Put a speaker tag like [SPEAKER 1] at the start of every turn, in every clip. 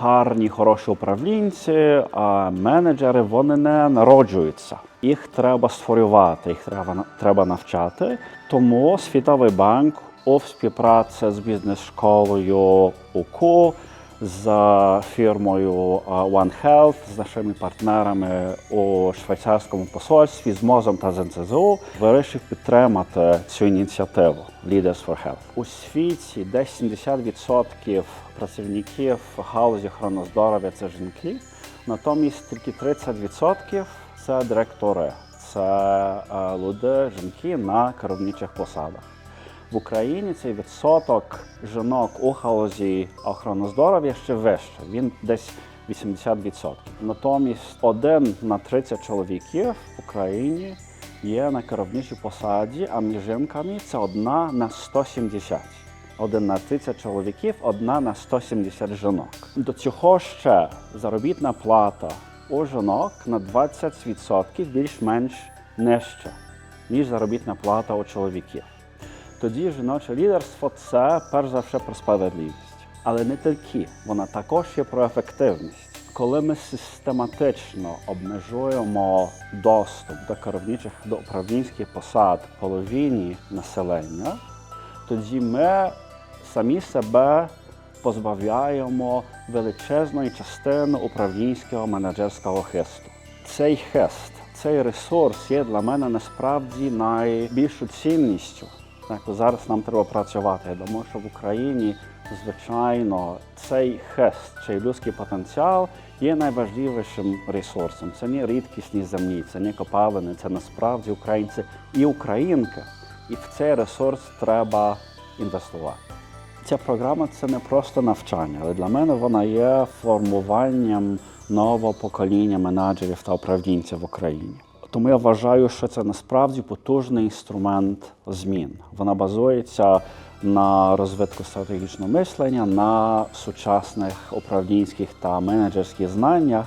[SPEAKER 1] гарні, хороші управлінці, а менеджери вони не народжуються. Їх треба створювати, їх треба, треба навчати. Тому Світовий банк у співпраці з бізнес-школою УКУ, з фірмою One Health, з нашими партнерами у швейцарському посольстві, з МОЗом та з НЦЗУ вирішив підтримати цю ініціативу Leaders for Health. У світі десь 70% працівників галузі охорони здоров'я це жінки, натомість тільки 30% це директори, це е, люди, жінки на керівничих посадах. В Україні цей відсоток жінок у галузі охорони здоров'я ще вищий. Він десь 80%. Натомість один на 30 чоловіків в Україні є на керівничій посаді, а між жінками це одна на 170. Один на 30 чоловіків, одна на 170 жінок. До цього ще заробітна плата у жінок на 20% більш-менш нижча, ніж заробітна плата у чоловіків. Тоді жіноче лідерство це перш за все про справедливість. Але не тільки, вона також є про ефективність. Коли ми систематично обмежуємо доступ до керівничих до управлінських посад половині населення, тоді ми самі себе позбавляємо величезної частини управлінського менеджерського хисту. Цей хист, цей ресурс є для мене насправді найбільшою цінністю. Зараз нам треба працювати. Я думаю, що в Україні, звичайно, цей хест, цей людський потенціал є найважливішим ресурсом. Це не рідкісні землі, це не копалини, це насправді українці і українки. І в цей ресурс треба інвестувати. Ця програма це не просто навчання, але для мене вона є формуванням нового покоління менеджерів та управлінців в Україні. Тому я вважаю, що це насправді потужний інструмент змін. Вона базується на розвитку стратегічного мислення, на сучасних управлінських та менеджерських знаннях,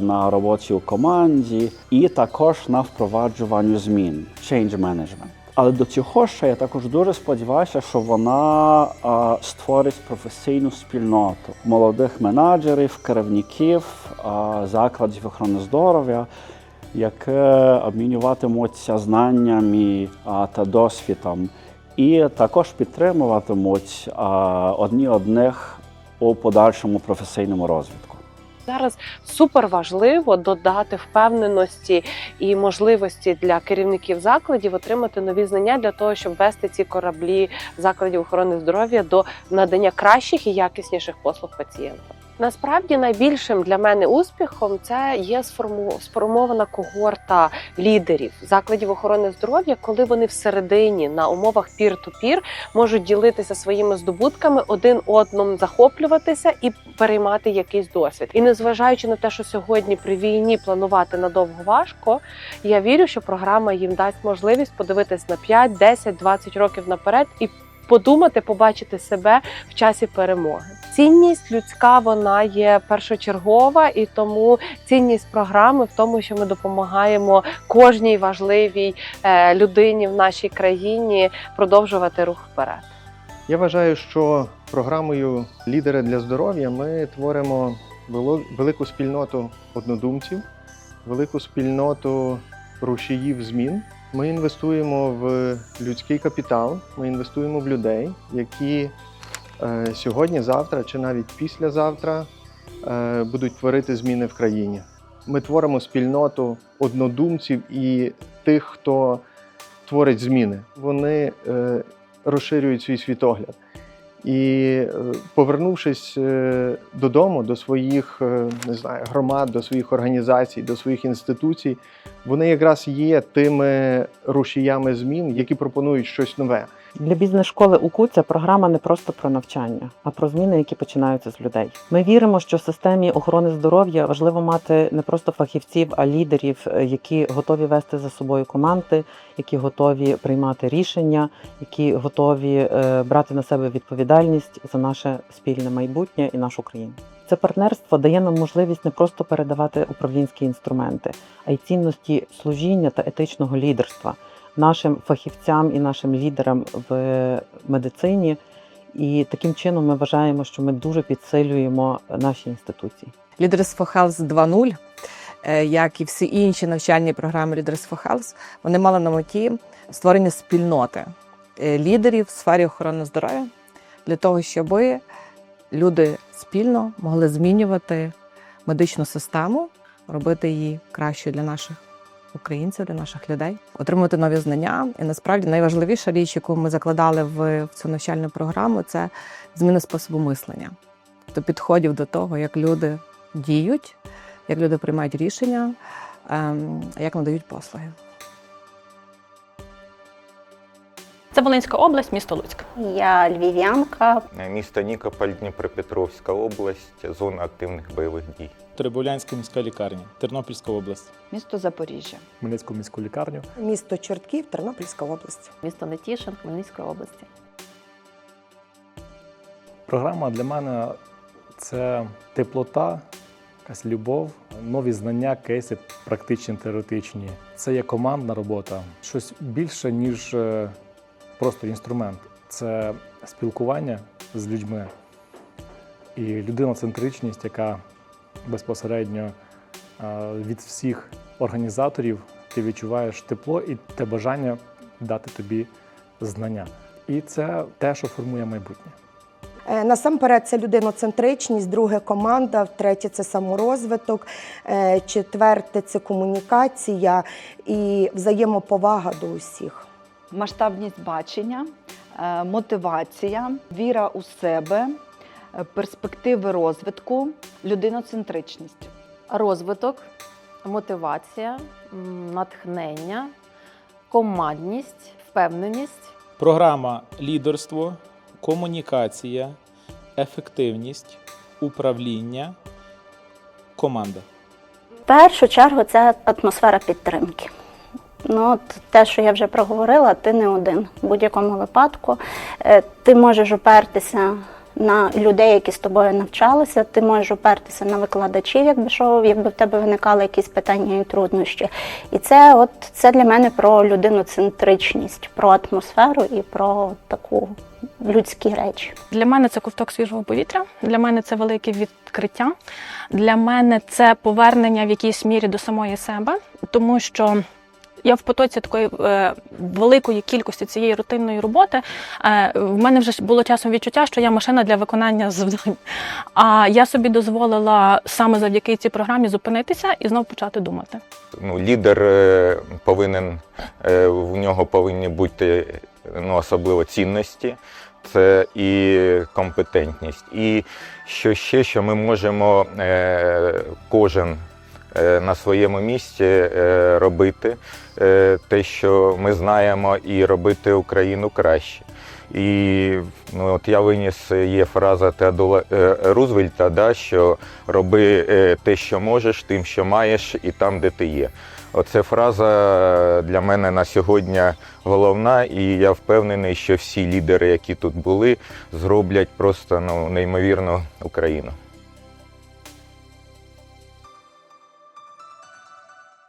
[SPEAKER 1] на роботі у команді і також на впроваджуванню змін change management. Але до цього ще я також дуже сподіваюся, що вона а, створить професійну спільноту молодих менеджерів, керівників а, закладів охорони здоров'я, яке обмінюватимуться знаннями та досвідом, і також підтримуватимуть одні одних у подальшому професійному розвитку.
[SPEAKER 2] Зараз супер важливо додати впевненості і можливості для керівників закладів отримати нові знання для того, щоб вести ці кораблі закладів охорони здоров'я до надання кращих і якісніших послуг пацієнтам. Насправді найбільшим для мене успіхом це є сформована когорта лідерів закладів охорони здоров'я, коли вони всередині на умовах пір-ту-пір можуть ділитися своїми здобутками, один одному захоплюватися і переймати якийсь досвід. І незважаючи на те, що сьогодні при війні планувати надовго важко, я вірю, що програма їм дасть можливість подивитись на 5, 10, 20 років наперед і подумати, побачити себе в часі перемоги. Цінність людська вона є першочергова, і тому цінність програми в тому, що ми допомагаємо кожній важливій е, людині в нашій країні продовжувати рух вперед.
[SPEAKER 3] Я вважаю, що програмою Лідери для здоров'я ми творимо велику спільноту однодумців, велику спільноту рушіїв змін. Ми інвестуємо в людський капітал, ми інвестуємо в людей, які е, сьогодні, завтра чи навіть післязавтра е, будуть творити зміни в країні. Ми творимо спільноту однодумців і тих, хто творить зміни. Вони е, розширюють свій світогляд. І е, повернувшись е, додому, до своїх е, не знаю, громад, до своїх організацій, до своїх інституцій, вони якраз є тими рушіями змін, які пропонують щось нове.
[SPEAKER 4] Для бізнес-школи УКУ ця програма не просто про навчання, а про зміни, які починаються з людей. Ми віримо, що в системі охорони здоров'я важливо мати не просто фахівців, а лідерів, е, які готові вести за собою команди, які готові приймати рішення, які готові е, брати на себе відповідальність за наше спільне майбутнє і нашу країну. Це партнерство дає нам можливість не просто передавати управлінські інструменти, а й цінності служіння та етичного лідерства нашим фахівцям і нашим лідерам в медицині І таким чином ми вважаємо, що ми дуже підсилюємо наші інституції.
[SPEAKER 5] Leaders for Health 2.0, е, як і всі інші навчальні програми Leaders for Health, вони мали на меті створення спільноти е, лідерів в сфері охорони здоров'я для того, щоб люди спільно могли змінювати медичну систему, робити її кращою для наших українців, для наших людей, отримувати нові знання. І насправді найважливіша річ, яку ми закладали в, цю навчальну програму, це зміна способу мислення, тобто підходів до того, як люди діють, як люди приймають рішення, ем, як надають послуги.
[SPEAKER 6] Це Волинська область, місто Луцьк.
[SPEAKER 7] Я львів'янка,
[SPEAKER 8] Місто Нікополь, Дніпропетровська область, зона активних бойових дій.
[SPEAKER 9] Теребовлянська міська лікарня, Тернопільська область.
[SPEAKER 10] місто Запоріжжя,
[SPEAKER 9] Хмельницьку міську лікарню.
[SPEAKER 11] Місто Чортків, Тернопільська область.
[SPEAKER 6] Місто Нетішин, Хмельницької області.
[SPEAKER 9] Програма для мене це теплота, якась любов, нові знання, кейси, практичні, теоретичні. Це є командна робота, щось більше, ніж е, просто інструмент. Це спілкування з людьми і людиноцентричність, яка безпосередньо е, від всіх організаторів ти відчуваєш тепло і те бажання дати тобі знання. І це те, що формує майбутнє.
[SPEAKER 11] Е, Насамперед, це людиноцентричність, друге команда, третє це саморозвиток, е, четверте це комунікація і взаємоповага до усіх.
[SPEAKER 10] Масштабність бачення, е, мотивація, віра у себе, е, перспективи розвитку, людиноцентричність.
[SPEAKER 6] Розвиток, мотивація, натхнення, командність, впевненість.
[SPEAKER 9] Програма лідерство, комунікація, ефективність, управління, команда.
[SPEAKER 7] в першу чергу це атмосфера підтримки. Ну, от те, що я вже проговорила, ти не один. В будь-якому випадку Е, ти можеш опертися на людей, які з тобою навчалися, ти можеш опертися на викладачів, якби що, якби в тебе виникали якісь питання і труднощі. І це, от, це для мене про людиноцентричність, про атмосферу і про таку людські речі.
[SPEAKER 6] Для мене це ковток свіжого повітря, для мене це велике відкриття. Для мене це повернення в якійсь мірі до самої себе, тому що. Я в потоці такої е, великої кількості цієї рутинної роботи. Е, в мене вже було часом відчуття, що я машина для виконання завдань. А я собі дозволила саме завдяки цій програмі зупинитися і знову почати думати.
[SPEAKER 8] Ну, лідер е, повинен, е, в нього повинні бути ну, особливо цінності, це і компетентність. І що ще, що ми можемо е, кожен на своєму місці е, робити е, те, що ми знаємо, і робити Україну краще. І ну, от я виніс є фраза Теодола е, Рузвельта, да, що роби е, те, що можеш, тим, що маєш, і там, де ти є. Оце фраза для мене на сьогодні головна, і я впевнений, що всі лідери, які тут були, зроблять просто ну, неймовірну Україну.